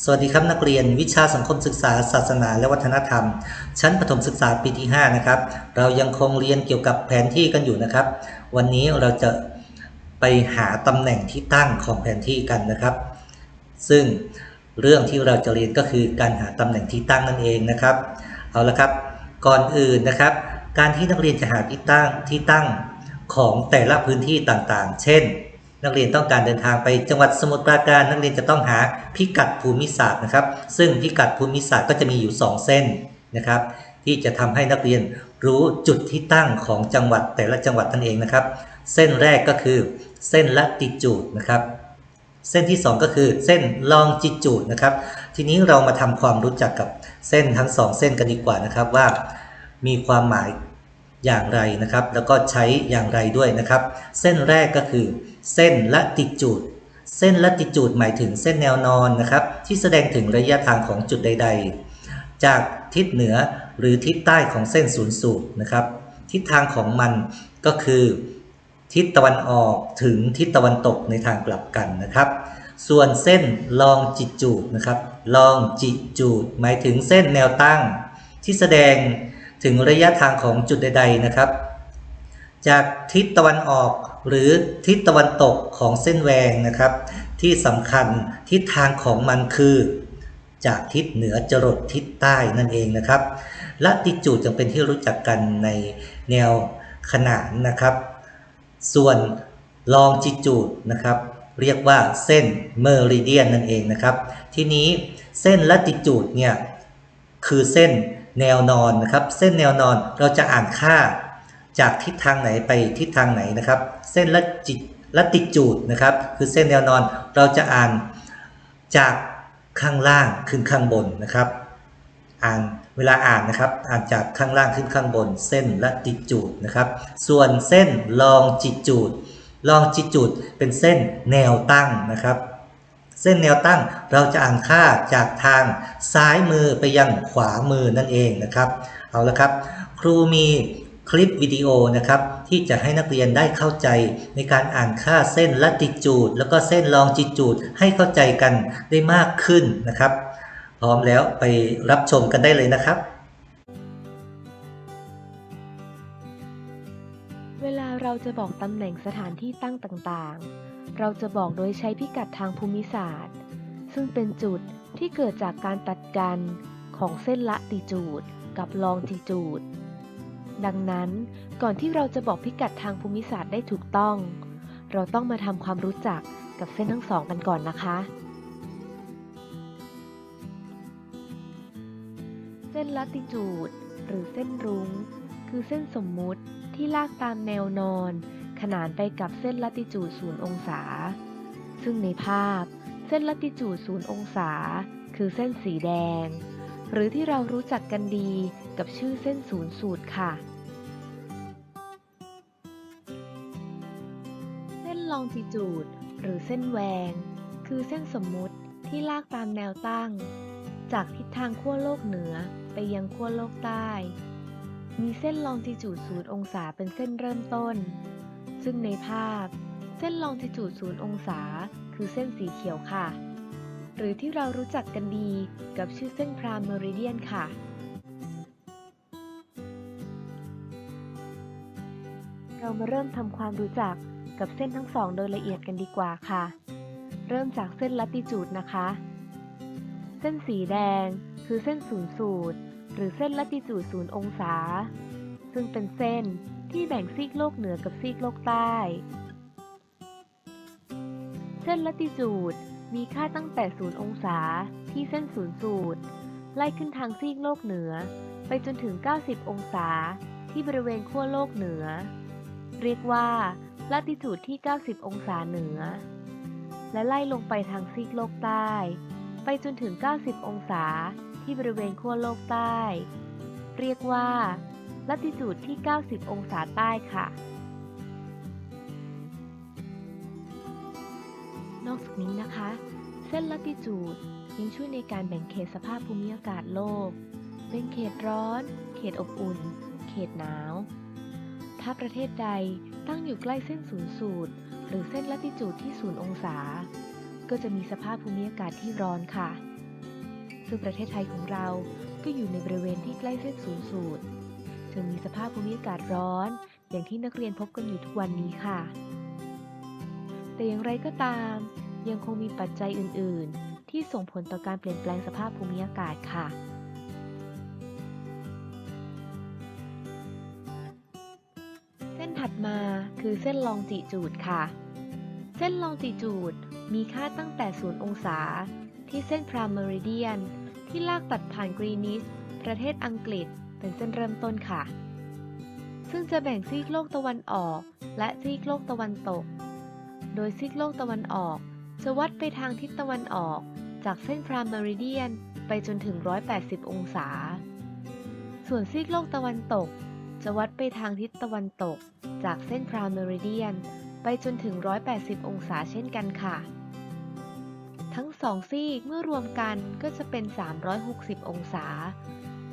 สวัสดีครับนักเรียนวิชาสังคมศึกษา ศาสนาและวัฒนธรรม ชั้นประถมศึกษาปีที่ 5 นะครับ เรายังคงเรียนเกี่ยวกับแผนที่กันอยู่นะครับ วันนี้เราจะไปหาตำแหน่งที่ตั้งของแผนที่กันนะครับ ซึ่งเรื่องที่เราจะเรียนก็คือการหาตำแหน่งที่ตั้งนั่นเองนะครับ เอาละครับ ก่อนอื่นนะครับ การที่นักเรียนจะหาที่ตั้งที่ตั้งของแต่ละพื้นที่ต่างๆ เช่น นักเรียนต้องการเดินทางไปจังหวัดสมุทรปราการ นักเรียนจะต้องหาพิกัดภูมิศาสตร์นะครับ ซึ่งพิกัดภูมิศาสตร์ก็จะมีอยู่ 2 เส้นนะครับ ที่จะทำให้นักเรียนรู้จุดที่ตั้งของจังหวัดแต่ละจังหวัดนั่นเองนะครับ เส้นแรกก็คือเส้นละติจูดนะครับ เส้นที่ 2 ก็คือเส้นลองจิจูดนะครับ ทีนี้เรามาทำความรู้จักกับเส้นทั้ง 2 เส้นกันดีกว่านะครับว่ามีความหมายอย่างไรนะครับ แล้วก็ใช้อย่างไรด้วยนะครับ เส้นแรกก็คือ เส้นละติจูด เส้นละติจูดหมายถึงเส้นแนวนอนนะครับ ที่แสดงถึงระยะทางของจุดใด ๆ จากทิศเหนือหรือทิศใต้ของเส้นศูนย์สูตรนะครับ ทิศทางของมันก็คือ ทิศตะวันออกถึงทิศตะวันตกในทางกลับกันนะครับ ส่วนเส้นลองจิจูดนะครับ ลองจิจูดหมายถึงเส้นแนวตั้ง ที่แสดงถึงระยะทางของจุดใด ๆนะครับ จากทิศตะวันออก หรือทิศตะวันตกของเส้นแหวงนะครับ ที่สำคัญทิศทางของมันคือ จากทิศเหนือจรดทิศใต้นั่นเองนะครับละติจูดจึงเป็นที่รู้จักกันในแนวขนานนะครับ ส่วนลองจิจูดนะครับ เรียกว่าเส้นเมอริเดียนนั่นเองนะครับ ทีนี้เส้นละติจูดเนี่ยคือเส้นแนวนอนนะครับ เส้นแนวนอนเราจะอ่านค่า จากทิศทางไหนไปทิศทางไหนนะครับ เส้นละจิละติจูดนะครับ คือเส้นแนวนอนเราจะอ่านจากข้างล่างขึ้นข้างบนนะครับ อ่านเวลาอ่านนะครับ อ่านจากข้างล่างขึ้นข้างบน เส้นละติจูดนะครับ ส่วนเส้นลองจิจูดลองจิจูดเป็นเส้นแนวตั้งนะครับ เส้นแนวตั้งเราจะอ่านค่าจากทางซ้ายมือไปยังขวามือนั่นเองนะครับ เอาละครับ ครูมี คลิปวิดีโอนะครับ ที่จะให้นักเรียนได้เข้าใจในการอ่านค่าเส้นละติจูด แล้วก็เส้นลองจิจูด ให้เข้าใจกันได้มากขึ้นนะครับ พร้อมแล้วไปรับชมกันได้เลยนะครับ เวลาเราจะบอกตำแหน่งสถานที่ตั้งต่างๆ เราจะบอกโดยใช้พิกัดทางภูมิศาสตร์ ซึ่งเป็นจุดที่เกิดจากการตัดกันของเส้นละติจูด กับลองจิจูด ดังนั้น ก่อนที่เราจะบอกพิกัดทางภูมิศาสตร์ได้ถูกต้อง เราต้องมาทำความรู้จักกับเส้นทั้งสองกันก่อนนะคะ เส้นลัติจูด หรือเส้นรุง้ง คือเส้นสมมุติที่ลากตามแนวนอน ขนานไปกับเส้นลัติจูดศูนย์องศา ซึ่งในภาพ เส้นลัติจูดศูนย์องศา คือเส้นสีแดงหรือที่เรารู้จักกันดีกับชื่อเส้นศูนย์สูตรค่ะ องจิจูด หรือเส้นแหวง คือเส้นสมมุติที่ลากตามแนวตั้ง จากทิศทางขั้วโลกเหนือไปยังขั้วโลกใต้ มีเส้นลองจิจูดศูนย์องศาเป็นเส้นเริ่มต้น ซึ่งในภาพ เส้นลองจิจูดศูนย์องศา คือเส้นสีเขียวค่ะ หรือที่เรารู้จักกันดีกับชื่อเส้นพรามเมริเดียนค่ะเรามาเริ่มทำความรู้จัก กับเส้นทั้งสองโดยละเอียดกันดีกว่าค่ะ เริ่มจากเส้นลัติจูดนะคะ เส้นสีแดงคือเส้นศูนย์สูตร หรือเส้นลัติจูดศูนย์องศา ซึ่งเป็นเส้นที่แบ่งซีกโลกเหนือกับซีกโลกใต้ เส้นลัติจูดมีค่าตั้งแต่ศูนย์องศาที่เส้นศูนย์สูตร ไล่ขึ้นทางซีกโลกเหนือ ไปจนถึง 90 องศาที่บริเวณขั้วโลกเหนือ เรียกว่า ลัติจูดที่ 90 องศาเหนือ และไล่ลงไปทางซีกโลกใต้ ไปจนถึง 90 องศาที่บริเวณขั้วโลกใต้ เรียกว่าลัติจูดที่ 90 องศาใต้ค่ะ นอกจากนี้นะคะ เส้นลัติจูดยังช่วยในการแบ่งเขตสภาพภูมิอากาศโลก เป็นเขตร้อน เขตอบอุ่น เขตหนาว ถ้าประเทศใด ตั้งอยู่ใกล้เส้นศูนย์สูตร หรือเส้นลัติจูดที่ศูนย์องศา ก็จะมีสภาพภูมิอากาศที่ร้อนค่ะ ซึ่งประเทศไทยของเราก็อยู่ในบริเวณที่ใกล้เส้นศูนย์สูตร จึงมีสภาพภูมิอากาศร้อน อย่างที่นักเรียนพบกันอยู่ทุกวันนี้ค่ะ แต่อย่างไรก็ตาม ยังคงมีปัจจัยอื่น ๆ ที่ส่งผลต่อการเปลี่ยนแปลงสภาพภูมิอากาศค่ะ คือเส้นลองจิจูดค่ะ เส้นลองจิจูดมีค่าตั้งแต่ 0 องศา ที่เส้นพรามเมริเดียน ที่ลากตัดผ่านกรีนิชประเทศอังกฤษเป็นเส้นเริ่มต้นค่ะ ซึ่งจะแบ่งซีกโลกตะวันออก และซีกโลกตะวันตก โดยซีกโลกตะวันออก จะวัดไปทางทิศตะวันออก จากเส้นพรามเมริเดียน ไปจนถึง 180 องศา ส่วนซีกโลกตะวันตก จะวัดไปทางทิศตะวันตก จากเส้นพรามเมริเดียน ไปจนถึง 180 องศาเช่นกันค่ะ ทั้งสองซีกเมื่อรวมกันก็จะเป็น 360 องศา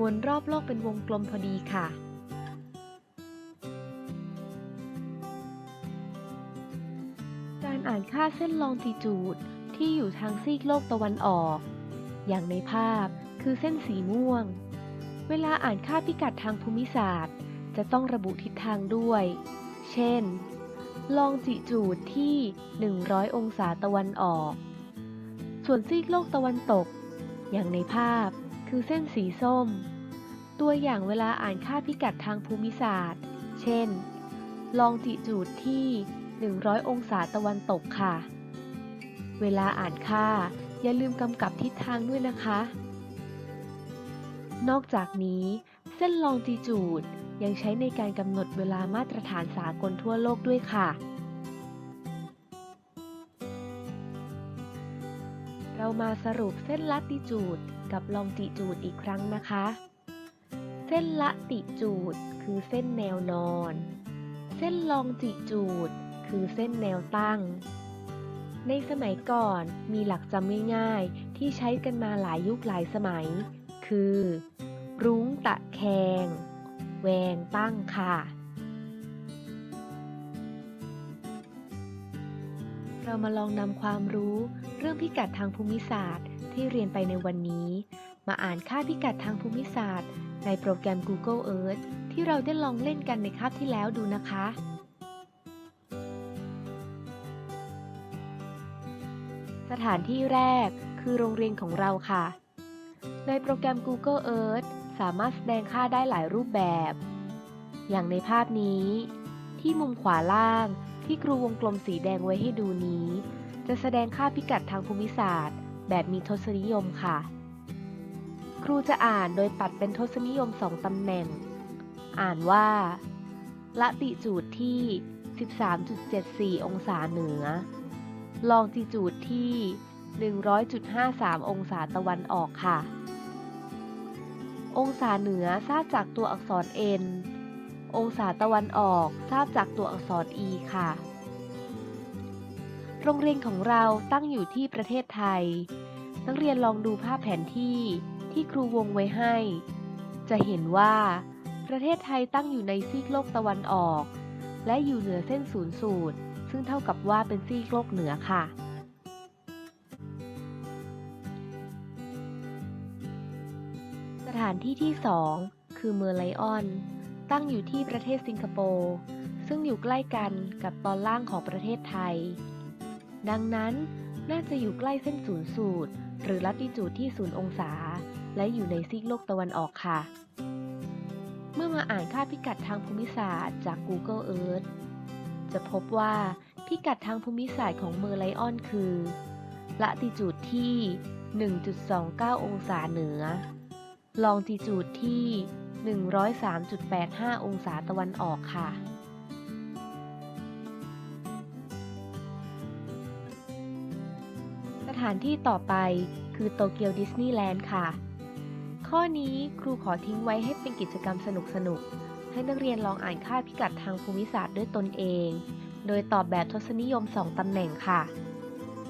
วนรอบโลกเป็นวงกลมพอดีค่ะการอ่านค่าเส้นลองติจูดที่อยู่ทางซีกโลกตะวันออก อย่างในภาพคือเส้นสีม่วง เวลาอ่านค่าพิกัดทางภูมิศาสตร์ จะต้องระบุทิศทางด้วย เช่น ลองจิจูดที่ 100 องศาตะวันออก ส่วนซีกโลกตะวันตก อย่างในภาพคือเส้นสีส้ม ตัวอย่างเวลาอ่านค่าพิกัดทางภูมิศาสตร์ เช่น ลองจิจูดที่ 100 องศาตะวันตกค่ะ เวลาอ่านค่าอย่าลืมกำกับทิศทางด้วยนะคะ นอกจากนี้ เส้นลองจิจูด ยังใช้ในการกำหนดเวลามาตรฐานสากลทั่วโลกด้วยค่ะ เรามาสรุปเส้นลัติจูดกับลองจิจูดอีกครั้งนะคะ เส้นละติจูดคือเส้นแนวนอน เส้นลองจิจูดคือเส้นแนวตั้ง ในสมัยก่อนมีหลักจำง่ายๆที่ใช้กันมาหลายยุคหลายสมัย คือ รุ้งตะแคง แวงตั้งค่ะ เรามาลองนำความรู้เรื่องพิกัดทางภูมิศาสตร์ที่เรียนไปในวันนี้ มาอ่านค่าพิกัดทางภูมิศาสตร์ ในโปรแกรม Google Earth ที่เราได้ลองเล่นกันในคาบที่แล้วดูนะคะสถานที่แรกคือโรงเรียนของเราค่ะ ในโปรแกรม Google Earth สามารถแสดงค่าได้หลายรูปแบบ อย่างในภาพนี้ ที่มุมขวาล่างที่ครูวงกลมสีแดงไว้ให้ดูนี้ จะแสดงค่าพิกัดทางภูมิศาสตร์ แบบมีทศนิยมค่ะ ครูจะอ่านโดยปัดเป็นทศนิยมสองตำแหน่ง อ่านว่า ละติจูดที่ 13.74 องศาเหนือ ลองจิจูดที่ 100.53 องศาตะวันออกค่ะ องศาเหนือทราบจากตัวอักษร n องศาตะวันออกทราบจากตัวอักษร e ค่ะ โรงเรียนของเราตั้งอยู่ที่ประเทศไทย นักเรียนลองดูภาพแผนที่ที่ครูวงไว้ให้ จะเห็นว่า ประเทศไทยตั้งอยู่ในซีกโลกตะวันออก และอยู่เหนือเส้นศูนย์สูตร ซึ่งเท่ากับว่าเป็นซีกโลกเหนือค่ะานที่ที่ 2 คือเมอร์ไลออน ตั้งอยู่ที่ประเทศสิงคโปร์ซึ่งอยู่ใกล้กันกับตอนล่างของประเทศไทย ดังนั้นน่าจะอยู่ใกล้เส้นศูนย์สูตร หรือลัติจูดที่0องศา และอยู่ในซีกโลกตะวันออกค่ะ เมื่อมาอ่านค่าพิกัดทางภูมิศาสตร์จาก Google Earth จะพบว่าพิกัดทางภูมิศาสตร์ของเมอร์ไลออนคือละติจูดที่ 1.29 องศาเหนือ ลองจิจูดที่ 103.85 องศาตะวันออกค่ะ สถานที่ต่อไปคือโตเกียวดิสนีย์แลนด์ค่ะ ข้อนี้ครูขอทิ้งไว้ให้เป็นกิจกรรมสนุกๆให้นักเรียนลองอ่านค่าพิกัดทางภูมิศาสตร์ด้วยตนเอง โดยตอบแบบทศนิยม 2 ตำแหน่งค่ะ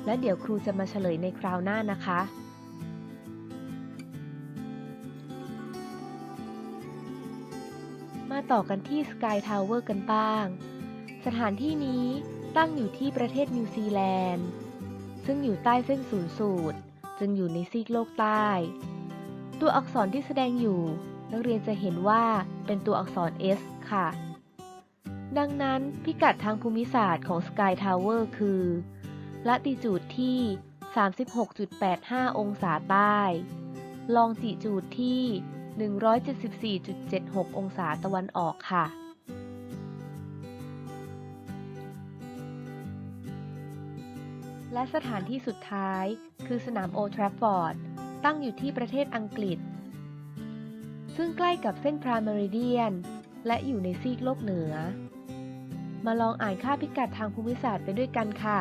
และเดี๋ยวครูจะมาเฉลยในคราวหน้านะคะ ต่อกันที่ Sky Tower กันบ้าง สถานที่นี้ตั้งอยู่ที่ประเทศนิวซีแลนด์ ซึ่งอยู่ใต้เส้นศูนย์สูตร จึงอยู่ในซีกโลกใต้ ตัวอักษรที่แสดงอยู่ นักเรียนจะเห็นว่าเป็นตัวอักษร S ค่ะ ดังนั้นพิกัดทางภูมิศาสตร์ของ Sky Tower คือละติจูดที่ 36.85 องศาใต้ ลองจิจูดที่ 174.76 องศาตะวันออกค่ะ และสถานที่สุดท้าย คือสนามโอทราฟอร์ด ตั้งอยู่ที่ประเทศอังกฤษ ซึ่งใกล้กับเส้นพราเมริเดียน และอยู่ในซีกโลกเหนือ มาลองอ่านค่าพิกัดทางภูมิศาสตร์ไปด้วยกันค่ะ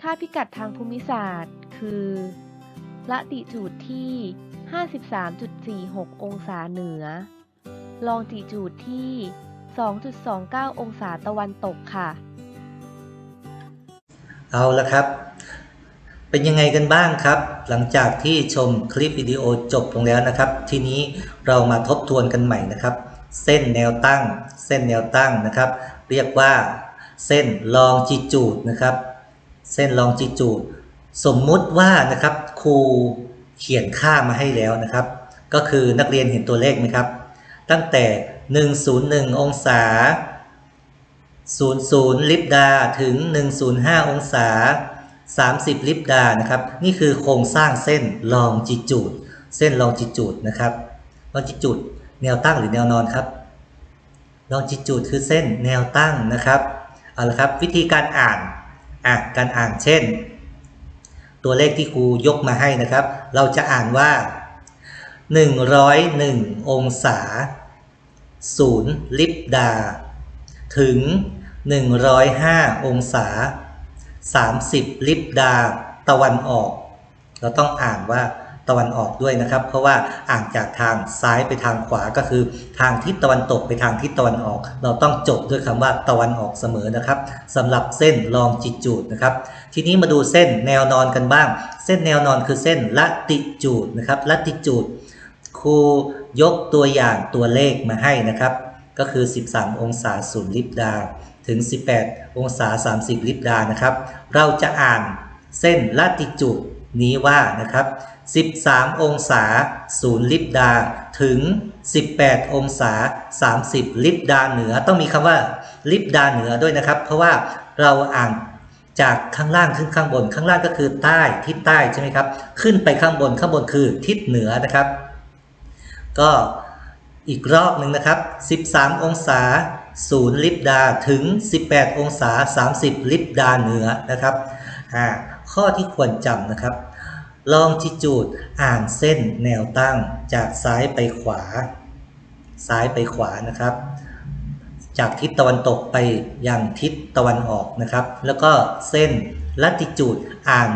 ค่าพิกัดทางภูมิศาสตร์ คือละติจูดที่ 53.46 องศาเหนือ ลองจิจูดที่ 2.29 องศาตะวันตกค่ะ เอาละครับ เป็นยังไงกันบ้างครับ หลังจากที่ชมคลิปวิดีโอจบลงแล้วนะครับ ทีนี้เรามาทบทวนกันใหม่นะครับ เส้นแนวตั้ง เส้นแนวตั้งนะครับ เรียกว่า เส้นลองจิจูดนะครับ เส้นลองจิจูด สมมุติว่านะครับครู เขียนค่ามาให้แล้วนะครับ ก็คือนักเรียนเห็นตัวเลขไหมครับ ตั้งแต่ 101 องศา 00 ลิบดาถึง 105 องศา 30 ลิบดานะครับ นี่คือโครงสร้างเส้นลองจิจูด เส้นลองจิจูดนะครับลองจิจูดแนวตั้งหรือแนวนอนครับลองจิจูดคือเส้นแนวตั้งนะครับเอาละครับวิธีการอ่านอะการอ่านเช่น ตัวเลขที่ครูยกมาให้นะครับ เราจะอ่านว่า 101 องศา 0 ลิปดา ถึง 105 องศา 30 ลิปดา ตะวันออก เราต้องอ่านว่า ตะวันออกด้วยนะครับ เพราะว่าอ่านจากทางซ้ายไปทางขวาก็คือ ทางทิศตะวันตกไปทางทิศตะวันออก เราต้องจบด้วยคำว่าตะวันออกเสมอนะครับสำหรับเส้นลองจิจูดนะครับ ทีนี้มาดูเส้นแนวนอนกันบ้าง เส้นแนวนอนคือเส้นละติจูดนะครับละติจูดครูยกตัวอย่างตัวเลขมาให้นะครับ ก็คือ 13 องศาศูนย์ลิบดา ถึง 18 องศา 30 ลิบดานะครับ เราจะอ่านเส้นละติจูดนี้ว่านะครับ 13 องศาศูนย์ลิบดา ถึง 18 องศา 30 ลิบดาเหนือ ต้องมีคำว่าลิบดาเหนือด้วยนะครับ เพราะว่าเราอ่านจากข้างล่างขึ้นข้างบน ข้างล่างก็คือใต้ทิศใต้ใช่ไหมครับ ขึ้นไปข้างบนข้างบนคือทิศเหนือนะครับ ก็อีกรอบหนึ่งนะครับ 13 องศา 0 ลิบดา ถึง 18 องศา 30 ลิบดาเหนือนะครับ ข้อที่ควรจำนะครับ ลองจิจูดอ่านเส้นแนวตั้งจากซ้ายไปขวา ซ้ายไปขวานะครับ จากทิศตะวันตกไปยังทิศตะวันออกนะครับ แล้วก็เส้นลัติจูดอ่าน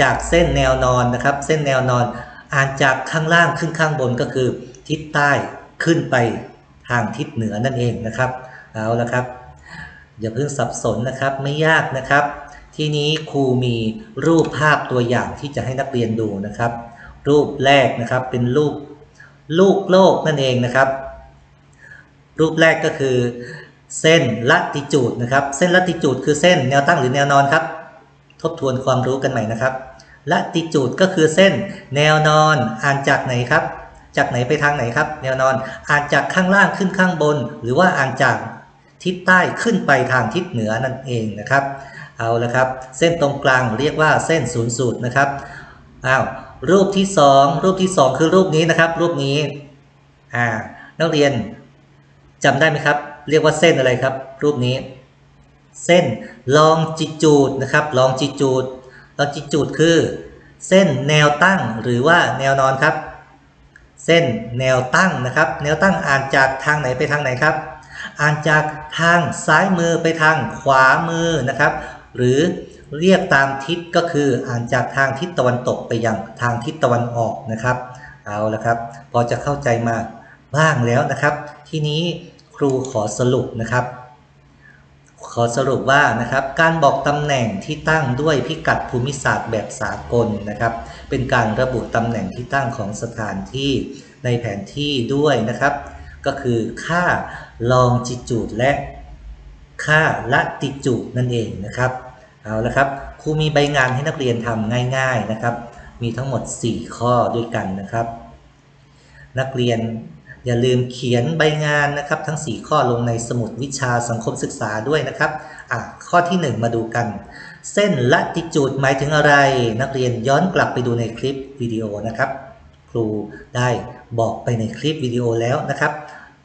จากเส้นแนวนอนนะครับ เส้นแนวนอนอ่านจากข้างล่างขึ้นข้างบนก็คือ ทิศใต้ขึ้นไปทางทิศเหนือนั่นเองนะครับ เอาละครับอย่าเพิ่งสับสนนะครับไม่ยากนะครับ ทีนี้ครูมีรูปภาพตัวอย่างที่จะให้นักเรียนดูนะครับ รูปแรกนะครับเป็นรูปลูกโลกนั่นเองนะครับ รูปแรกก็คือ เส้นลัติจูดนะครับ เส้นลัติจูดคือเส้นแนวตั้งหรือแนวนอนครับ ทบทวนความรู้กันใหม่นะครับลัติจูดก็คือเส้นแนวนอนอ่านจากไหนครับ จากไหนไปทางไหนครับ แนวนอนอ่านจากข้างล่างขึ้นข้างบน หรือว่าอ่านจากทิศใต้ขึ้นไปทางทิศเหนือนั่นเองนะครับ เอาละครับ เส้นตรงกลางเรียกว่าเส้นศูนย์สูตรนะครับอ้าวรูปที่สองรูปที่สองคือรูปนี้นะครับ รูปนี้อ่านักเรียนจำได้ไหมครับ เรียกว่าเส้นอะไรครับ รูปนี้ เส้นลองจิจูดนะครับลองจิจูดลองจิจูดคือ เส้นแนวตั้งหรือว่าแนวนอนครับ เส้นแนวตั้งนะครับ แนวตั้งอ่านจากทางไหนไปทางไหนครับ อ่านจากทางซ้ายมือไปทางขวามือนะครับ หรือเรียกตามทิศก็คืออ่านจากทางทิศตะวันตกไปยังทางทิศตะวันออกนะครับ เอาละครับ พอจะเข้าใจมาบ้างแล้วนะครับ ทีนี้ครูขอสรุปนะครับ ขอสรุปว่านะครับการบอกตำแหน่งที่ตั้งด้วยพิกัดภูมิศาสตร์แบบสากลนะครับ เป็นการระบุตำแหน่งที่ตั้งของสถานที่ในแผนที่ด้วยนะครับ ก็คือค่าลองจิจูดและค่าละติจูดนั่นเองนะครับ เอาละครับครูมีใบงานให้นักเรียนทำง่าย ๆนะครับมมีทั้งหมด 4 ข้อด้วยกันนะครับ นักเรียนอย่าลืมเขียนใบงานนะครับ ทั้ง 4 ข้อลงในสมุดวิชาสังคมศึกษาด้วยนะครับอะข้อที่ 1 มาดูกัน เส้นละติจูดหมายถึงอะไร นักเรียนย้อนกลับไปดูในคลิปวิดีโอนะครับ ครูได้บอกไปในคลิปวิดีโอแล้วนะครับ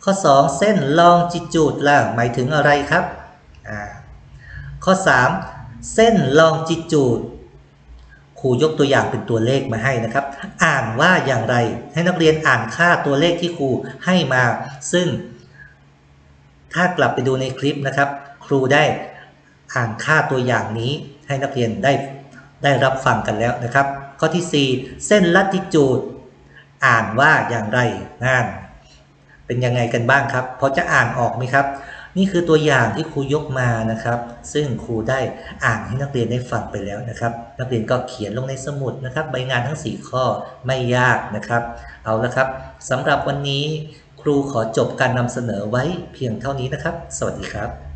ข้อ 2 เส้นลองจิจูดล่ะหมายถึงอะไรครับอ่าข้อ 3 เส้นลองจิจูดครูยกตัวอย่างเป็นตัวเลขมาให้นะครับ อ่านว่าอย่างไรให้นักเรียนอ่านค่าตัวเลขที่ครูให้มา ซึ่ง ถ้ากลับไปดูในคลิปนะครับ ครูได้อ่านค่าตัวอย่างนี้ให้นักเรียนได้ได้รับฟังกันแล้วนะครับ ข้อที่ 4 เส้นลัติจูดอ่านว่าอย่างไรนั่นเป็นยังไงกันบ้างครับพอจะอ่านออกไหมครับ นี่คือตัวอย่างที่ครูยกมานะครับ ซึ่งครูได้อ่านให้นักเรียนได้ฟังไปแล้วนะครับ นักเรียนก็เขียนลงในสมุดนะครับ ใบงานทั้ง 4 ข้อไม่ยากนะครับ เอาละครับสำหรับวันนี้ครูขอจบการนำเสนอไว้เพียงเท่านี้นะครับ สวัสดีครับ